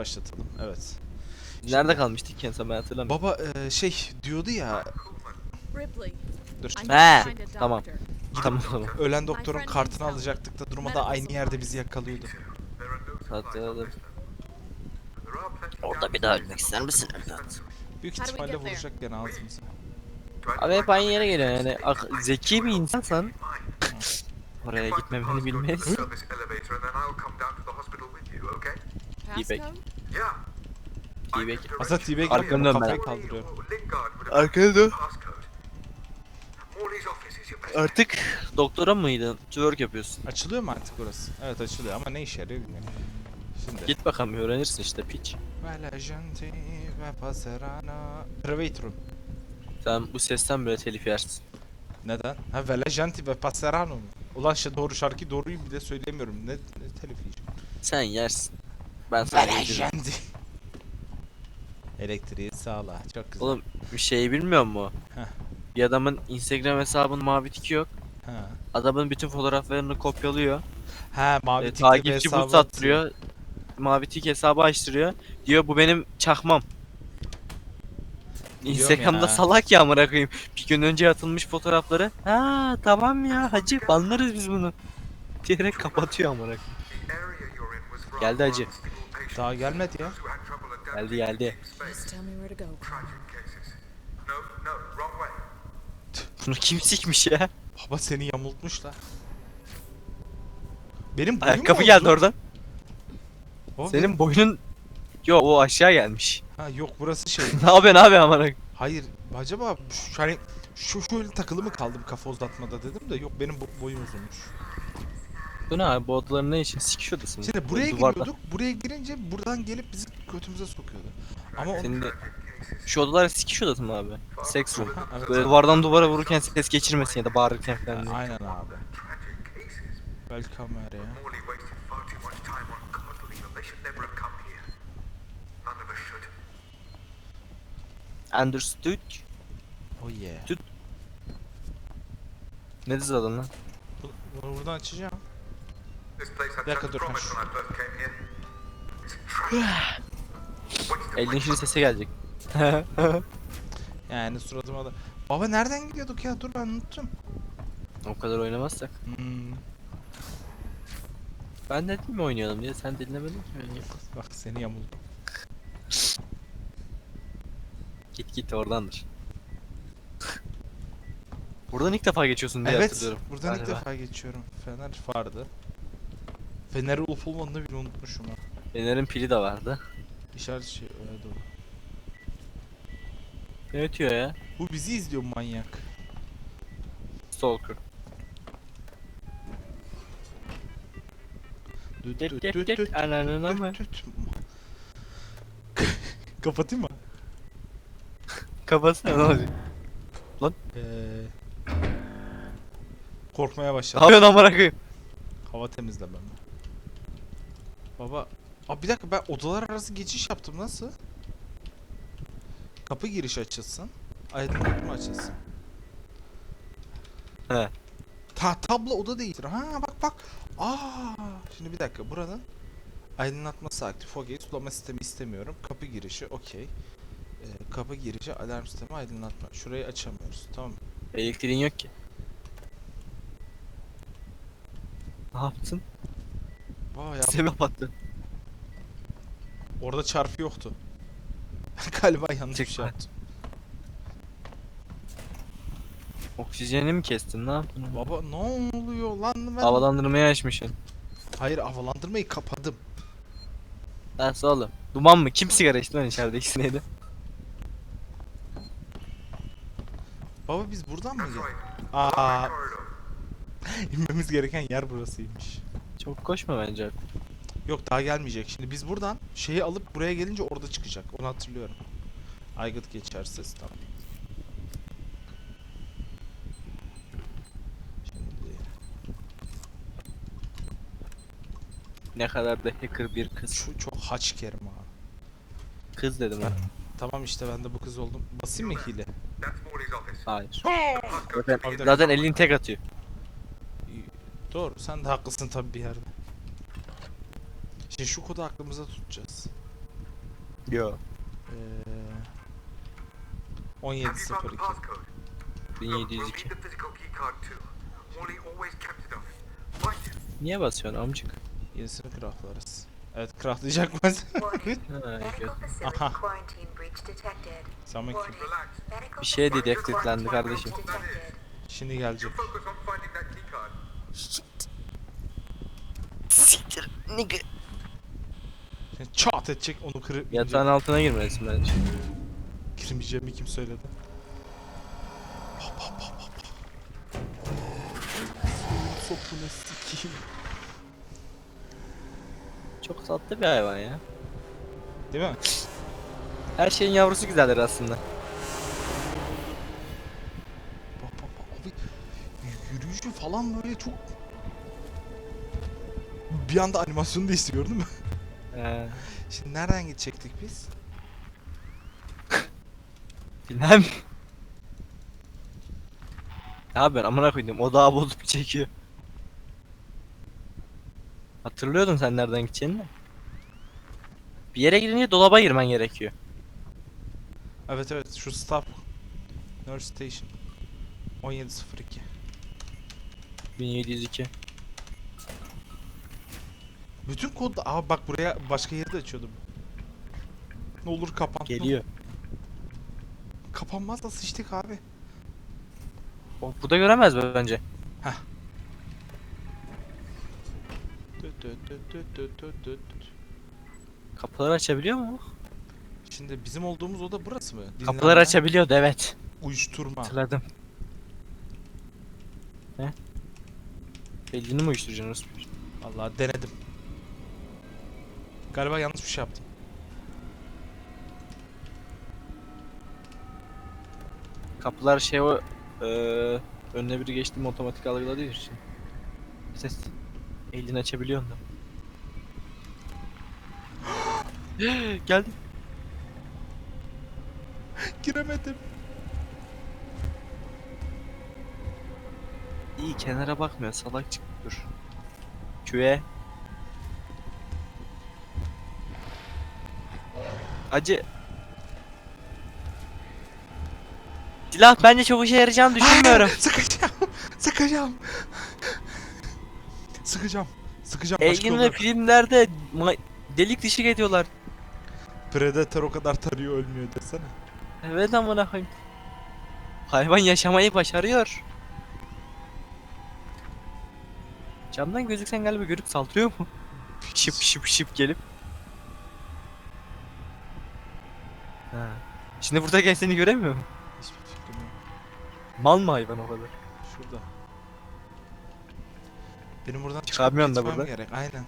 başlatalım. Evet. Nerede kalmıştık ki en son ben hatırlamıyorum. Baba e, şey diyordu ya Ripley. dur. He, tamam. Tamam tamam. Ölen doktorun kartını alacaktık da durmadan aynı yerde bizi yakalıyordu. Hatırladım. Orada bir daha ölmek ister misin evlat? Büyük ihtimalle vuracak gene ağzımıza. Abi hep aynı yere geliyor yani. Ak- zeki bir insansan oraya gitmemeni bilmez. T-Bag. T-Bag. Aslında T-Bag Arkanı dön kafayı ben. kaldırıyor. Dön. Artık doktora mıydın? Twerk yapıyorsun. Açılıyor mu artık orası? Evet açılıyor ama ne işe yarıyor bilmiyorum. Şimdi. Git bakalım öğrenirsin işte piç. Ve legenti ve passerana. Private room. Sen bu sesten bile telif yersin. Neden? Ha ve legenti ve passerano mu? Ulan şey doğru şarkıyı doğruyu bile söyleyemiyorum. Ne, ne telif yiyeceğim? Sen yersin. Ben sana Ve yediririm. legenti. Elektriği sağla. Çok güzel. Oğlum bir şeyi bilmiyor mu? Heh. Bir adamın Instagram hesabının mavi tiki yok. Ha. Adamın bütün fotoğraflarını kopyalıyor. Ha mavi E, tikli bir takipçi hesabı boost attırıyor. Mavi tik hesabı açtırıyor. Diyor bu benim çakmam. Biliyorum Instagram'da ya. salak ya amına koyayım. Bir gün önce atılmış fotoğrafları. Ha tamam ya hacı banlarız biz bunu. Diyerek kapatıyor amına koyayım. Geldi hacı. Daha gelmedi ya. Geldi geldi. Bunu kim sikmiş ya? Baba seni yamultmuşlar. Benim boyum Ayakkabı mu geldi oradan. Baba Senin boynun... Yo o aşağı gelmiş. Ha yok burası şey. ne yapıyorsun abi amına koyayım? Hayır acaba şu, hani şu şöyle takılı mı kaldım kafa uzatmada dedim de yok benim bo- boyum uzunmuş. Bu ne abi bu odaların ne için? Sikiş odası mı? Şimdi buraya Duvarda. giriyorduk. Buraya girince buradan gelip bizi götümüze sokuyordu. Ama onu Senin de... Şu odalar sikiş odası mı abi? Sex room. Evet. Böyle duvardan duvara vururken ses geçirmesin ya da bağırırken falan. diye. Aynen abi. Welcome area. Understood. Oh yeah. Ne dizi? Bu- Bunu buradan açacağım. Bir dakika, dur, şu- Elin şimdi sese gelecek. Yani suratıma da. Baba nereden gidiyorduk ya? Dur ben unuttum. o kadar oynamazsak. Hmm. Ben dedim mi oynayalım diye sen dinlemedin ki beni. Bak seni yamuldum. Git git oradandır. Buradan ilk defa geçiyorsun diye Evet. hatırlıyorum. Buradan ilk Galiba. defa geçiyorum. Fener vardı. Fener'i olup olmadığını bile unutmuşum ha. Fener'in pili de vardı. İşaret şey öyle doğru. Ne ötüyor ya? Bu bizi izliyor manyak. Stalker. Düt düt düt düt. ananına mı? Düt düt. Kapatayım mı? Kafasına ne olacak? Ee, korkmaya Ne başladım. yapıyorsun amına koyayım? Hava temizlemem. Baba, Aa, bir dakika ben odalar arası geçiş yaptım nasıl? Kapı giriş açılsın. Aydınlatma açılsın. He. Ta tablo oda değildir. Ha bak bak. Aa, şimdi bir dakika buranın aydınlatması aktif. Fogeyi sulama sistemi istemiyorum. Kapı girişi okey. Ee, kapı girişi alarm sistemi aydınlatma. Şurayı açamıyoruz. Tamam. Elektriğin yok ki. Ne yaptın? Aa ya Sistemi orada çarpı yoktu. Galiba yanlış bir şey lan. yaptım. Oksijeni mi kestin ne yaptın? Baba ne oluyor lan ben? Havalandırmayı açmışsın. Hayır havalandırmayı kapadım. Nasıl oğlum? Duman mı? Kim sigara içti lan içeride ikisi neydi? Baba biz buradan mı geldik? Aa, inmemiz gereken yer burasıymış. Çok koşma bence abi. Yok daha gelmeyecek. Şimdi biz buradan şeyi alıp buraya gelince orada çıkacak. Onu hatırlıyorum. Aygıt geçersiz tamam. Ne kadar da hacker bir kız. şu çok haç kerim ha. Kız dedim ha. Tamam işte ben de bu kız oldum. Basayım mı hile? Hayır. Zaten, Abi zaten elini tek atıyor. Doğru sen de haklısın tabii bir yerde. Şimdi şu kodu aklımıza tutacağız. Yo. Ee, Have you found the 1702. passcode? Look, we'll 1702. need the physical key card too. Wally always kept it on him. Find it. Niye basıyorsun amcık? Yenisini craftlarız. Evet craftlayacak mısın? Aha. Sen kim? Bir şey quarantine kardeşim. Şimdi gelecek. Card. Siktir. Nigga. Çat edecek onu kırıp Yatağın altına girmelisin bence. girmeyeceğimi kim söyledi? Bak bak bak bak. Sopunu sikeyim. Çok tatlı bir hayvan ya. Değil mi? Her şeyin yavrusu güzeldir aslında. Bak bak bak abi. y- Yürüyüşü falan böyle çok... Bir anda animasyonu da istiyor değil mi? Ee, Şimdi nereden gidecektik biz? bilmem. Ya ben amına koydum o daha bozup çekiyor. Hatırlıyordun sen nereden gideceğini de. Bir yere gidince dolaba girmen gerekiyor. Evet evet şu stop. Nurse Station. 1702. 1702. Bütün kodda... Aa bak buraya başka yeri de açıyordum. Ne olur kapan. Geliyor. Kapanmaz da sıçtık abi. O burada göremez mi bence? Düt düt düt düt düt düt düt. Kapıları açabiliyor mu? Şimdi bizim olduğumuz oda burası mı? Kapıları Dinlenme, açabiliyordu evet. Uyuşturma. Hatırladım. Ne? Elini mi uyuşturacaksın Vallahi denedim. Galiba yanlış bir şey yaptım. Kapılar şey o eee önüne biri geçti mi otomatik algıladığı için. Ses. Elini açabiliyorsun da. Geldi. Giremedim. İyi kenara bakmıyor salak çık dur. Küve. Acı. Silah bence çok işe yarayacağını düşünmüyorum. Sıkacağım. Sıkacağım. Sıkacağım. Sıkacağım. Alien yolu ve filmlerde delik dişik ediyorlar. Predator o kadar tarıyor ölmüyor desene. Evet amına koyayım. Hayvan yaşamayı başarıyor. Camdan gözüksen galiba görüp saldırıyor mu? Şıp şıp şıp gelip. Ha. Şimdi buradayken seni göremiyor mu? Hiçbir fikrim yok. Mal mı hayvan o kadar? Şurada. Benim buradan çıkıp Çıkamıyorsun da gitmem burada. gerek. Aynen.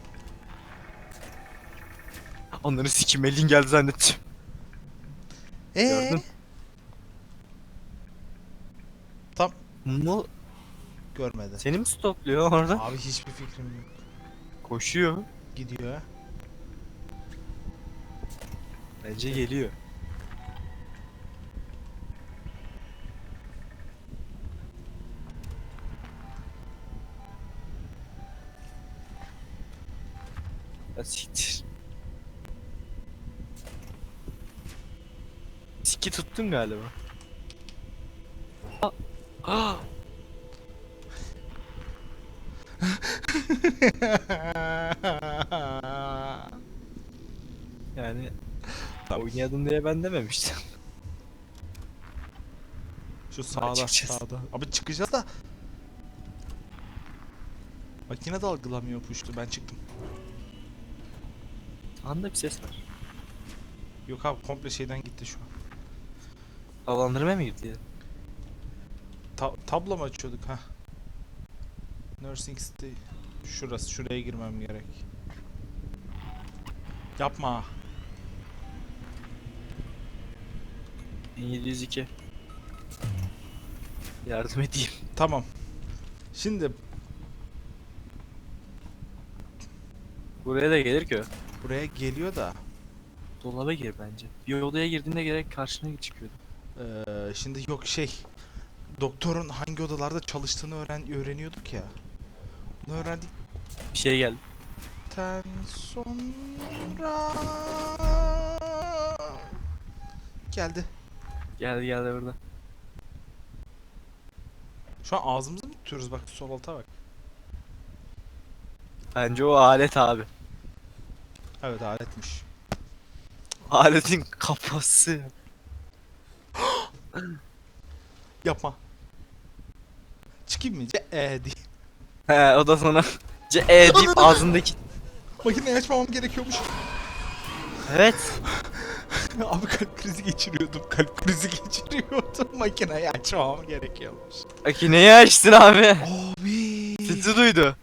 Onları sikim elin geldi zannettim. Ee? Gördün. Tam Mu görmedi. seni mi stopluyor orada? Abi hiçbir fikrim yok. Koşuyor. Gidiyor. Bence geliyor. Ya siktir. Siki tuttun galiba. Aa! Yani oynayalım diye ben dememiştim. Şu sağda çıkacağız. sağda. Abi çıkacağız da. Makine de algılamıyor puştu. Ben çıktım. Anda bir ses var. Yok abi komple şeyden gitti şu an. Havalandırmaya mı gitti ya? Ta tablo mu açıyorduk ha? Nursing City. Şurası. Şuraya girmem gerek. Yapma. 1702. Yardım edeyim. Tamam. Şimdi Buraya da gelir ki o. buraya geliyor da. Dolaba gir bence. Bir odaya girdiğinde gerek karşına çıkıyordu. Eee şimdi yok şey. Doktorun hangi odalarda çalıştığını öğren öğreniyorduk ya. Bunu öğrendikten Bir şey geldi. sonra Geldi. Geldi geldi burada. Şu an ağzımızı mı tutuyoruz bak sol alta bak. Bence o alet abi. Evet aletmiş. Aletin kafası. Yapma. Çıkayım mı? Ce e diye. He o da sana C e deyip ağzındaki. Makineyi açmamam gerekiyormuş. Evet. Abi kalp krizi geçiriyordum. Kalp krizi geçiriyordum. Makineyi açmamam gerekiyormuş. Makineyi açtın abi. Abi. Sesi duydu.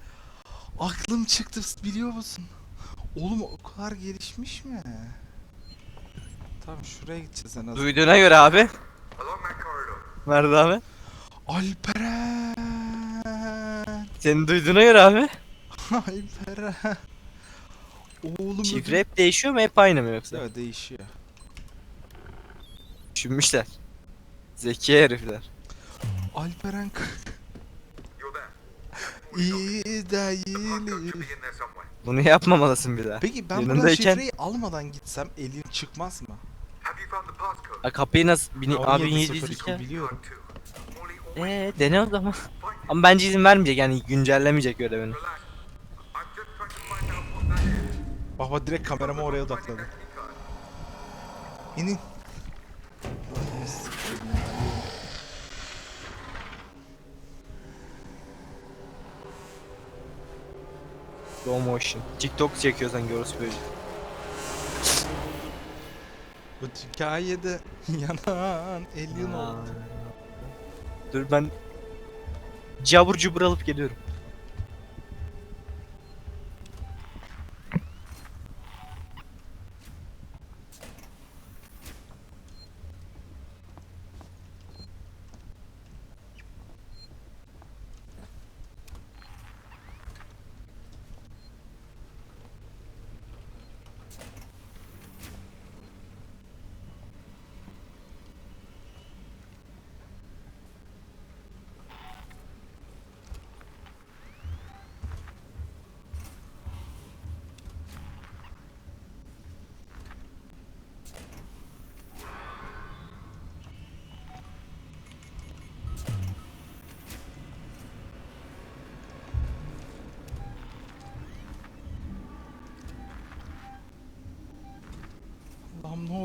Aklım çıktı biliyor musun? Oğlum o kadar gelişmiş mi? Tamam şuraya gideceğiz en azından. Duyduğuna göre abi. Nerede abi? Alperen. Senin duyduğuna göre abi. Alperen. Oğlum Şifre hep değişiyor mu hep aynı mı yoksa? Evet değişiyor. Düşünmüşler. Zeki herifler. Alperen iyi there somewhere. Bunu yapmamalısın bir daha. Peki ben buradan Yanındayken- şifreyi almadan gitsem elim çıkmaz mı? Ha, kapıyı nasıl... Bini, abi 1702 1702. biliyorum. Code 2. Molly always Eee dene o zaman. Ama bence izin vermeyecek yani güncellemeyecek görevini. Bak bak direkt kameramı oraya odakladı. İnin. Slow motion. TikTok çekiyor sanki orası böyle. Bu hikayede yanan Aa. oldu. Dur ben cabur cubur alıp geliyorum.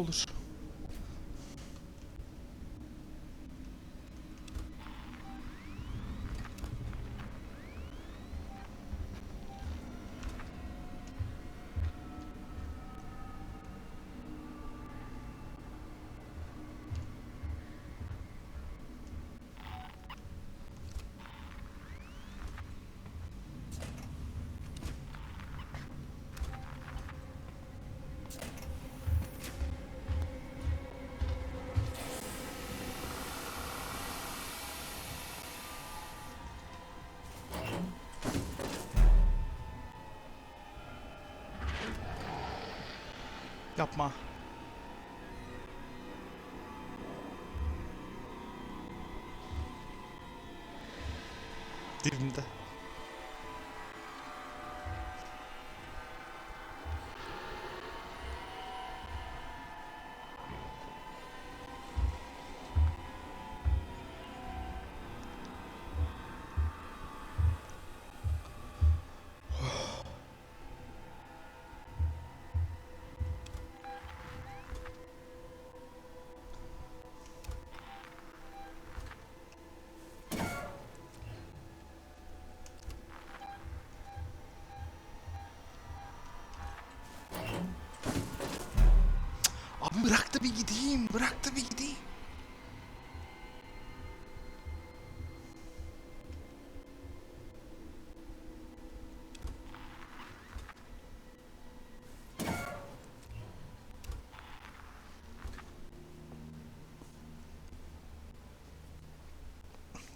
Olur. Yapma. Dibimde. Bir gideyim. Bırak da bir gideyim.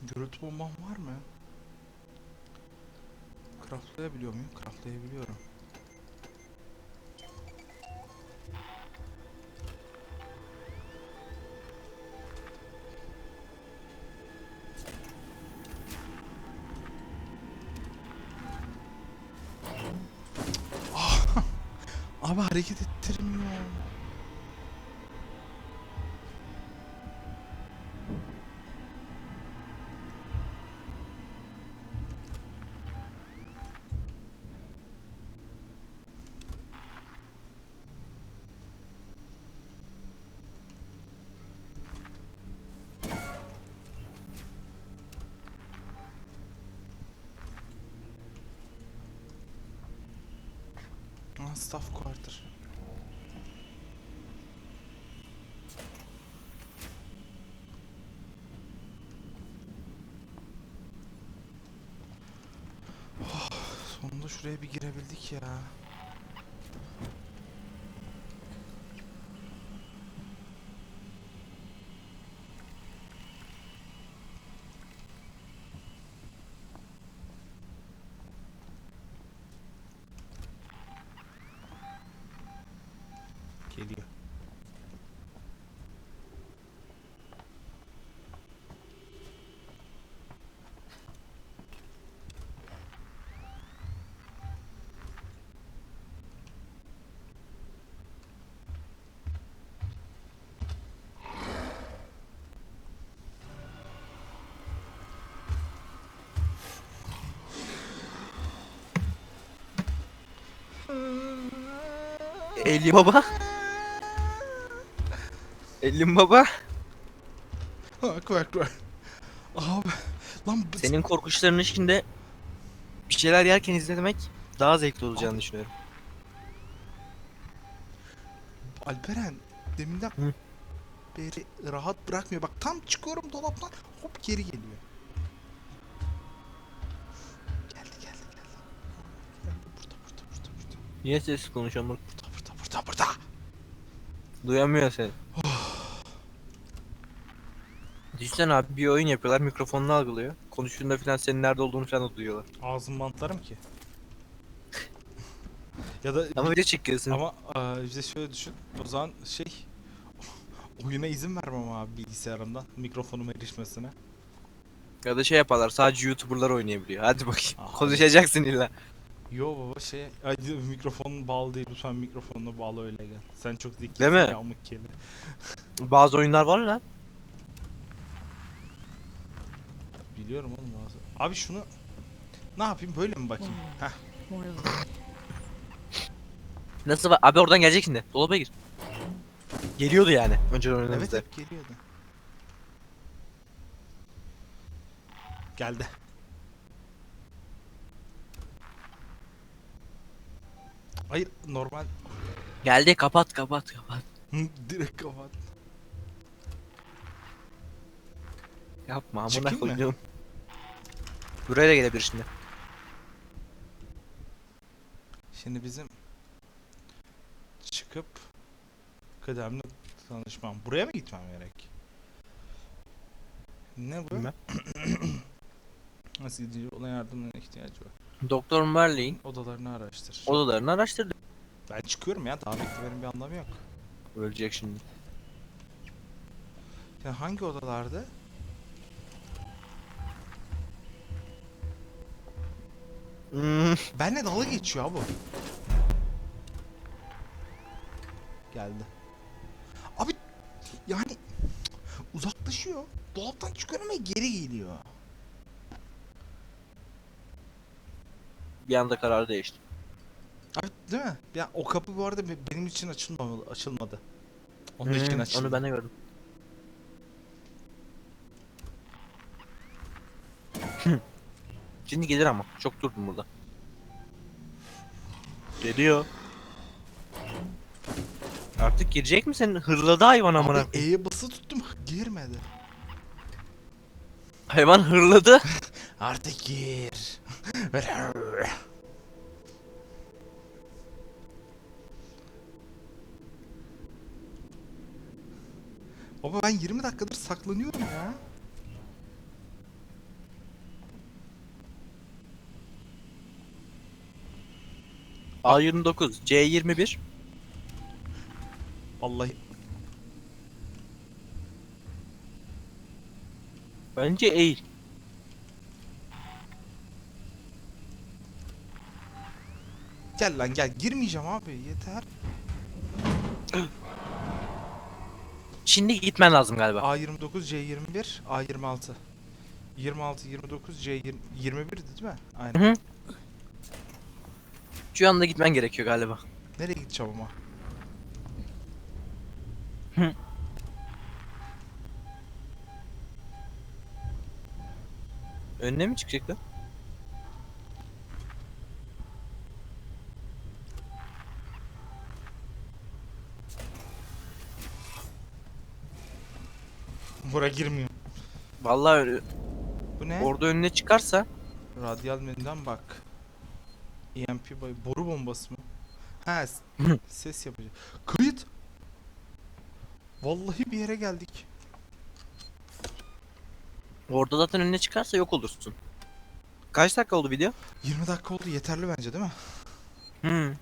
Gürültü bombam var mı? Craftlayabiliyor muyum? Craftlayabiliyorum. Hareket staff quarter. Oh, sonunda şuraya bir girebildik ya. Geliyor. Eli baba. Elim baba. Bak bak bak. Abi lan bu- Senin korkuşlarının içinde bir şeyler yerken izlemek daha zevkli olacağını düşünüyorum. Alperen deminden Hı. beri rahat bırakmıyor. Bak tam çıkıyorum dolaptan hop geri geliyor. Geldi geldi geldi. Geldi burada burada burada burada. Niye sessiz konuşuyorum? bak? Burada burada burada burada. Duyamıyor seni. Düşünsene abi bir oyun yapıyorlar mikrofonunu algılıyor. Konuştuğunda falan senin nerede olduğunu falan da duyuyorlar. Ağzım bantlarım ki. ya da Ama video çekiyorsun. ama aa, işte şöyle düşün. O zaman şey oyuna izin vermem abi bilgisayarımdan mikrofonuma erişmesine. Ya da şey yaparlar sadece YouTuber'lar oynayabiliyor. Hadi bakayım. Aha. Konuşacaksın illa. Yo baba şey ay, mikrofonun bağlı değil lütfen mikrofonuna bağlı öyle gel. Sen çok zekisin Değil mi? Bazı oyunlar var lan. Biliyorum oğlum. Abi şunu ne yapayım böyle mi bakayım? Heh. Of Nasıl var? Abi oradan gelecek şimdi. Dolaba gir. Geliyordu yani. Önceden Evet oynadığımızda. hep geliyordu. Geldi. Hayır normal Geldi kapat kapat kapat. direkt kapat. Yapma amına Çıkayım mı? koyduğum. Buraya da gelebilir şimdi. Şimdi bizim çıkıp kıdemli tanışmam. Buraya mı gitmem gerek? Ne bu? Bilmem. Nasıl gidiyor? Ona yardımına ihtiyacı var. Doktor Merlin Odalarını araştır. odalarını araştırdı. Ben çıkıyorum ya. Daha beklemenin bir anlamı yok. Ölecek şimdi. Ya hangi odalarda? Hmm. Benle dalga geçiyor abi. Geldi. Abi yani uzaklaşıyor. Dolaptan çıkıyorum ve geri geliyor. Bir anda karar değişti. Abi değil mi? Ya o kapı bu arada be- benim için açılmamalı, açılmadı. Onun Hmm, için açıldı. Onu ben de gördüm. Şimdi gelir ama. Çok durdum burada. Geliyor. Artık girecek mi senin? Hırladı hayvan amına. Abi E'ye bası tuttum girmedi. Hayvan hırladı. Artık gir. Baba ben 20 dakikadır saklanıyorum ya. A29, C21. Vallahi Bence eğil. gel lan gel girmeyeceğim abi yeter. Şimdi gitmen lazım galiba. A29 C21 A26 26 29 C20 21 değil mi? Aynen. Hı hı düştüğü anda gitmen gerekiyor galiba. Nereye gideceğim ama? Hı. Önüne mi çıkacak lan? Bura girmiyor. Vallahi ö- Bu ne? orada önüne çıkarsa Radyal menüden bak. EMP bay boru bombası mı? Ha ses yapacak. Kayıt. Vallahi bir yere geldik. orada zaten önüne çıkarsa yok olursun. Kaç dakika oldu video? 20 dakika oldu yeterli bence değil mi? Hmm.